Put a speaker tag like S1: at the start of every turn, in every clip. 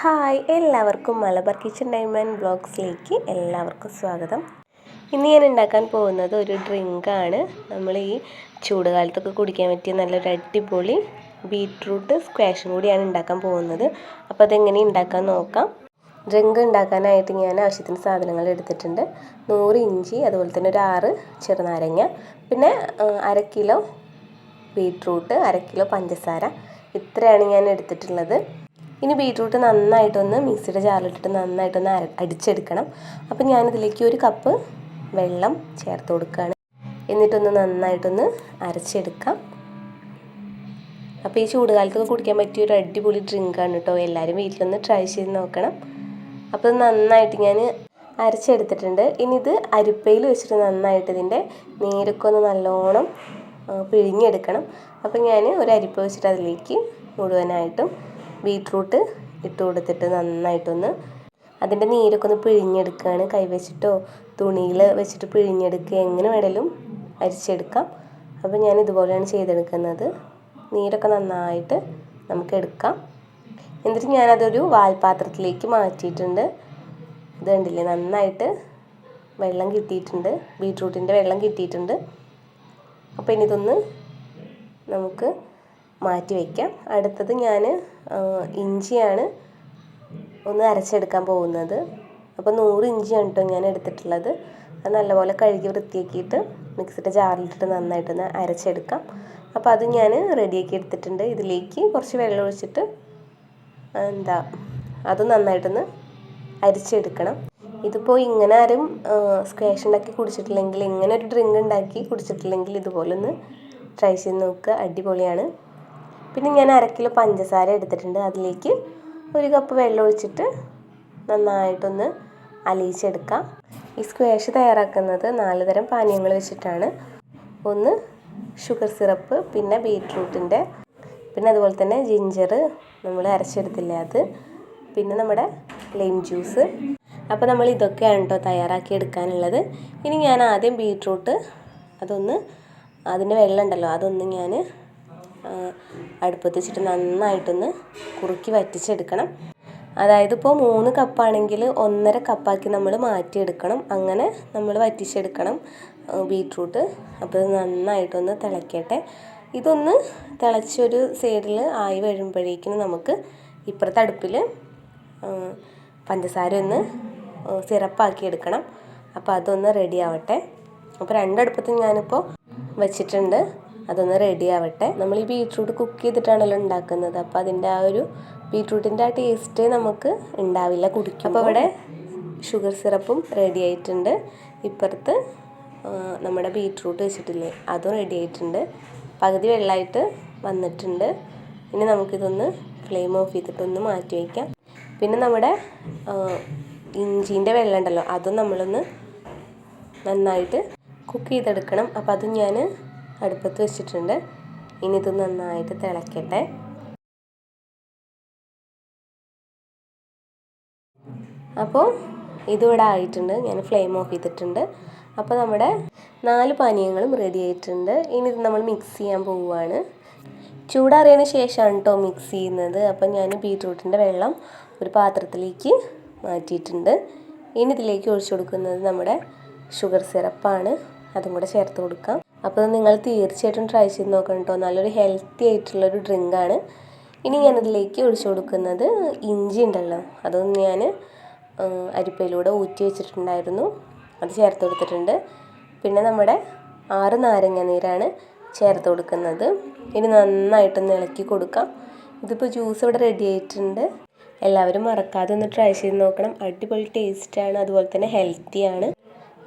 S1: Hi എല്ലാവർക്കും Malabar kitchen diamond ബ്ലോഗ്സിലേക്ക് എല്ലാവർക്കും സ്വാഗതം. ഇന്ന് ഞാൻ ഉണ്ടാക്കാൻ പോകുന്നത് ഒരു ഡ്രിങ്കാണ് നമ്മൾ ഈ ചൂടുകാലത്തൊക്കെ കുടിക്കാൻ പറ്റിയ നല്ലൊരു അടിപൊളി ബീട്രൂട്ട് സ്ക്വാഷും കൂടിയാണ് ഉണ്ടാക്കാൻ പോകുന്നത്. അപ്പോൾ അതെങ്ങനെ ഉണ്ടാക്കാൻ നോക്കാം. ഡ്രിങ്ക് ഉണ്ടാക്കാനായിട്ട് ഞാൻ ആവശ്യത്തിന് സാധനങ്ങൾ എടുത്തിട്ടുണ്ട്. നൂറ് ഇഞ്ചി അതുപോലെ തന്നെ ഒരു ആറ് ചെറുനാരങ്ങ പിന്നെ അര കിലോ ബീട്രൂട്ട് അര കിലോ പഞ്ചസാര. ഇത്രയാണ് ഞാൻ എടുത്തിട്ടുള്ളത്. ഇനി ബീട്രൂട്ട് നന്നായിട്ടൊന്ന് മിക്സിയുടെ ജാറിലിട്ടിട്ട് നന്നായിട്ടൊന്ന് അര അടിച്ചെടുക്കണം. അപ്പം ഞാനിതിലേക്ക് ഒരു കപ്പ് വെള്ളം ചേർത്ത് കൊടുക്കുകയാണ് എന്നിട്ടൊന്ന് നന്നായിട്ടൊന്ന് അരച്ചെടുക്കാം. അപ്പോൾ ഈ ചൂടുകാലത്തൊക്കെ കുടിക്കാൻ പറ്റിയ ഒരു അടിപൊളി ഡ്രിങ്കാണ് കേട്ടോ എല്ലാവരും വീട്ടിലൊന്ന് ട്രൈ ചെയ്ത് നോക്കണം. അപ്പോൾ നന്നായിട്ട് ഞാൻ അരച്ചെടുത്തിട്ടുണ്ട്. ഇനി ഇത് അരിപ്പയിൽ വെച്ചിട്ട് നന്നായിട്ട് ഇതിന്റെ നീരൊക്കെ ഒന്ന് നല്ലോണം പിഴിഞ്ഞെടുക്കണം. അപ്പോൾ ഞാൻ ഒരു അരിപ്പ വെച്ചിട്ട് അതിലേക്ക് മുഴുവനായിട്ടും ബീട്രൂട്ട് ഇട്ട് കൊടുത്തിട്ട് നന്നായിട്ടൊന്ന് അതിന്റെ നീരൊക്കെ ഒന്ന് പിഴിഞ്ഞെടുക്കുകയാണ്. കൈവച്ചിട്ടോ തുണിയിൽ വെച്ചിട്ട് പിഴിഞ്ഞെടുക്കുക എങ്ങനെ വേണേലും അരിച്ചെടുക്കാം. അപ്പോൾ ഞാൻ ഇതുപോലെയാണ് ചെയ്തെടുക്കുന്നത്. നീരൊക്കെ നന്നായിട്ട് നമുക്ക് എടുക്കാം. എന്നിട്ട് ഞാനതൊരു വാൽപാത്രത്തിലേക്ക് മാറ്റിയിട്ടുണ്ട്. ഇത് കണ്ടില്ലേ നന്നായിട്ട് വെള്ളം കിട്ടിയിട്ടുണ്ട്. ബീട്രൂട്ടിന്റെ വെള്ളം കിട്ടിയിട്ടുണ്ട്. അപ്പോൾ ഇനി ഇതൊന്ന് നമുക്ക് മാറ്റി വയ്ക്കാം. അടുത്തത് ഞാൻ ഇഞ്ചിയാണ് ഒന്ന് അരച്ചെടുക്കാൻ പോകുന്നത്. അപ്പോൾ നൂറ് ഇഞ്ചിയാണ് കേട്ടോ ഞാൻ എടുത്തിട്ടുള്ളത്. അത് നല്ലപോലെ കഴുകി വൃത്തിയാക്കിയിട്ട് മിക്സിയുടെ ജാറിലിട്ടിട്ട് നന്നായിട്ടൊന്ന് അരച്ചെടുക്കാം. അപ്പോൾ അത് ഞാൻ റെഡിയാക്കി എടുത്തിട്ടുണ്ട്. ഇതിലേക്ക് കുറച്ച് വെള്ളം ഒഴിച്ചിട്ട് എന്താ അത് നന്നായിട്ടൊന്ന് അരിച്ചെടുക്കണം. ഇതിപ്പോൾ ഇങ്ങനെ ആരും സ്ക്വാഷ് ഉണ്ടാക്കി കുടിച്ചിട്ടില്ലെങ്കിൽ ഇങ്ങനെ ഒരു ഡ്രിങ്ക് ഉണ്ടാക്കി കുടിച്ചിട്ടില്ലെങ്കിൽ ഇതുപോലൊന്ന് ട്രൈ ചെയ്ത് നോക്കുക. അടിപൊളിയാണ്. പിന്നെ ഞാൻ അര കിലോ പഞ്ചസാര എടുത്തിട്ടുണ്ട്. അതിലേക്ക് ഒരു കപ്പ് വെള്ളം ഒഴിച്ചിട്ട് നന്നായിട്ടൊന്ന് അലിയിച്ചെടുക്കാം. ഈ സ്ക്വാഷ് തയ്യാറാക്കുന്നത് നാല് തരം പാനീയങ്ങൾ വെച്ചിട്ടാണ്. ഒന്ന് ഷുഗർ സിറപ്പ് പിന്നെ ബീട്രൂട്ടിന്റെ പിന്നെ അതുപോലെ തന്നെ ജിഞ്ചർ നമ്മൾ അരച്ചെടുത്തില്ലേ അത് പിന്നെ നമ്മുടെ ലൈം ജ്യൂസ് അപ്പോൾ നമ്മൾ ഇതൊക്കെയാണ് കേട്ടോ തയ്യാറാക്കി എടുക്കാനുള്ളത്. ഇനി ഞാൻ ആദ്യം ബീട്രൂട്ട് അതൊന്ന് അതിന്റെ വെള്ളം ഉണ്ടല്ലോ അതൊന്ന് ഞാൻ അടുപ്പത്ത് വെച്ചിട്ട് നന്നായിട്ടൊന്ന് കുറുക്കി വറ്റിച്ചെടുക്കണം. അതായത് ഇപ്പോൾ മൂന്ന് കപ്പാണെങ്കിൽ ഒന്നര കപ്പാക്കി നമ്മൾ മാറ്റിയെടുക്കണം. അങ്ങനെ നമ്മൾ വറ്റിച്ചെടുക്കണം ബീട്രൂട്ട്. അപ്പോൾ ഇത് നന്നായിട്ടൊന്ന് തിളയ്ക്കട്ടെ ഇതൊന്ന് തിളച്ചൊരു സൈഡിൽ ആയി വരുമ്പോഴേക്കും നമുക്ക് ഇപ്പുറത്തെ അടുപ്പിൽ പഞ്ചസാര ഒന്ന് സിറപ്പാക്കി എടുക്കണം അപ്പോൾ അതൊന്ന് റെഡി ആവട്ടെ. അപ്പോൾ രണ്ടടുപ്പത്തും ഞാനിപ്പോൾ വെച്ചിട്ടുണ്ട്. അതൊന്ന് റെഡി ആവട്ടെ. നമ്മൾ ഈ ബീട്രൂട്ട് കുക്ക് ചെയ്തിട്ടാണല്ലോ ഉണ്ടാക്കുന്നത്. അപ്പോൾ അതിന്റെ ആ ഒരു ബീട്രൂട്ടിന്റെ ആ ടേസ്റ്റ് നമുക്ക് ഉണ്ടാവില്ല കുടിക്കും അപ്പോൾ ഇവിടെ ഷുഗർ സിറപ്പും റെഡി ആയിട്ടുണ്ട്. ഇപ്പുറത്ത് നമ്മുടെ ബീട്രൂട്ട് വെച്ചിട്ടില്ലേ? അതും റെഡി ആയിട്ടുണ്ട്. പകുതി വെള്ളമായിട്ട് വന്നിട്ടുണ്ട്. ഇനി നമുക്കിതൊന്ന് ഫ്ലെയിം ഓഫ് ചെയ്തിട്ടൊന്ന് മാറ്റി വയ്ക്കാം പിന്നെ നമ്മുടെ ഇഞ്ചീന്റെ വെള്ളം ഉണ്ടല്ലോ അതും നമ്മളൊന്ന് നന്നായിട്ട് കുക്ക് ചെയ്തെടുക്കണം. അപ്പോൾ അതും ഞാൻ അടുപ്പത്ത് വെച്ചിട്ടുണ്ട്. ഇനി ഇത് നന്നായിട്ട് തിളക്കട്ടെ. അപ്പോൾ ഇതിവിടെ ആയിട്ടുണ്ട്. ഞാൻ ഫ്ലെയിം ഓഫ് ചെയ്തിട്ടുണ്ട്. അപ്പോൾ നമ്മുടെ നാല് പാനീയങ്ങളും റെഡി ആയിട്ടുണ്ട്. ഇനി ഇത് നമ്മൾ മിക്സ് ചെയ്യാൻ പോവുകയാണ്. ചൂടാറിയതിന് ശേഷമാണ് കേട്ടോ മിക്സ് ചെയ്യുന്നത്. അപ്പോൾ ഞാൻ ബീട്രൂട്ടിന്റെ വെള്ളം ഒരു പാത്രത്തിലേക്ക് മാറ്റിയിട്ടുണ്ട്. ഇനി ഇതിലേക്ക് ഒഴിച്ചു കൊടുക്കുന്നത് നമ്മുടെ ഷുഗർ സിറപ്പാണ് അതും കൂടെ ചേർത്ത് കൊടുക്കാം. അപ്പോൾ നിങ്ങൾ തീർച്ചയായിട്ടും ട്രൈ ചെയ്ത് നോക്കണം കേട്ടോ നല്ലൊരു ഹെൽത്തി ആയിട്ടുള്ളൊരു ഡ്രിങ്കാണ് ഇനി ഞാനതിലേക്ക് ഒഴിച്ചു കൊടുക്കുന്നത് ഇഞ്ചി ഉണ്ടല്ലോ. അതൊന്ന് ഞാൻ അരിപ്പയിലൂടെ ഊറ്റി വെച്ചിട്ടുണ്ടായിരുന്നു. അത് ചേർത്ത് കൊടുത്തിട്ടുണ്ട്. പിന്നെ നമ്മുടെ ആറ് നാരങ്ങ നീരാണ് ചേർത്ത് കൊടുക്കുന്നത്. ഇനി നന്നായിട്ടൊന്ന് ഇളക്കി കൊടുക്കാം. ഇതിപ്പോൾ ജ്യൂസ് ഇവിടെ റെഡി ആയിട്ടുണ്ട്. എല്ലാവരും മറക്കാതെ ഒന്ന് ട്രൈ ചെയ്ത് നോക്കണം. അടിപൊളി ടേസ്റ്റാണ് അതുപോലെ തന്നെ ഹെൽത്തിയാണ്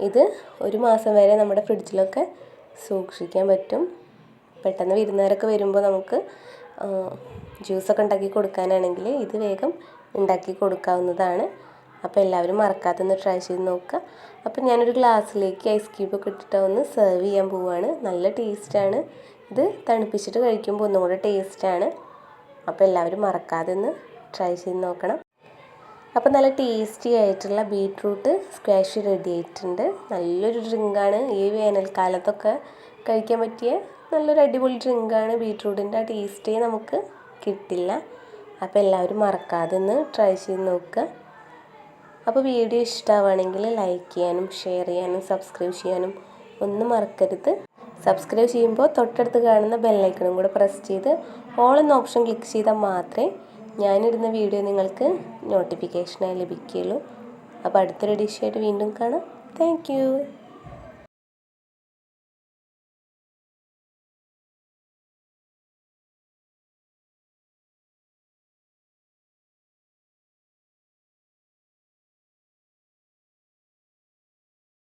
S1: ഇത് ഒരു മാസം വരെ നമ്മുടെ ഫ്രിഡ്ജിലൊക്കെ സൂക്ഷിക്കാൻ പറ്റും. പെട്ടെന്ന് വിരുന്നുകാരൊക്കെ വരുമ്പോൾ നമുക്ക് ജ്യൂസൊക്കെ ഉണ്ടാക്കി കൊടുക്കാനാണെങ്കിൽ ഇത് വേഗം ഉണ്ടാക്കി കൊടുക്കാവുന്നതാണ്. അപ്പോൾ എല്ലാവരും മറക്കാതെ ഒന്ന് ട്രൈ ചെയ്ത് നോക്കുക. അപ്പോൾ ഞാനൊരു ഗ്ലാസ്സിലേക്ക് ഐസ് ക്യൂബൊക്കെ ഇട്ടിട്ട് ഒന്ന് സെർവ് ചെയ്യാൻ പോവുകയാണ് നല്ല ടേസ്റ്റാണ് ഇത് തണുപ്പിച്ചിട്ട് കഴിക്കുമ്പോൾ ഒന്നും കൂടെ ടേസ്റ്റാണ് അപ്പോൾ എല്ലാവരും മറക്കാതെ ഒന്ന് ട്രൈ ചെയ്ത് നോക്കണം. അപ്പോൾ നല്ല ടേസ്റ്റി ആയിട്ടുള്ള ബീട്രൂട്ട് സ്ക്വാഷ് റെഡി ആയിട്ടുണ്ട്. നല്ലൊരു ഡ്രിങ്കാണ് ഈ വേനൽക്കാലത്തൊക്കെ കഴിക്കാൻ പറ്റിയ നല്ലൊരു അടിപൊളി ഡ്രിങ്കാണ് ബീട്രൂട്ടിന്റെ ആ ടേസ്റ്റേ നമുക്ക് കിട്ടില്ല. അപ്പോൾ എല്ലാവരും മറക്കാതെ ഒന്ന് ട്രൈ ചെയ്ത് നോക്കുക. അപ്പോൾ വീഡിയോ ഇഷ്ടമാവുകയാണെങ്കിൽ ലൈക്ക് ചെയ്യാനും ഷെയർ ചെയ്യാനും സബ്സ്ക്രൈബ് ചെയ്യാനും ഒന്നും മറക്കരുത്. സബ്സ്ക്രൈബ് ചെയ്യുമ്പോൾ തൊട്ടടുത്ത് കാണുന്ന ബെല്ലൈക്കണും കൂടെ പ്രസ് ചെയ്ത് ഓൾ എന്ന ഓപ്ഷൻ ക്ലിക്ക് ചെയ്താൽ മാത്രമേ ഞാനിടുന്ന വീഡിയോ നിങ്ങൾക്ക് നോട്ടിഫിക്കേഷനായി ലഭിക്കുകയുള്ളൂ. അപ്പോൾ അടുത്തൊരു ഡിഷായിട്ട് വീണ്ടും കാണാം. താങ്ക്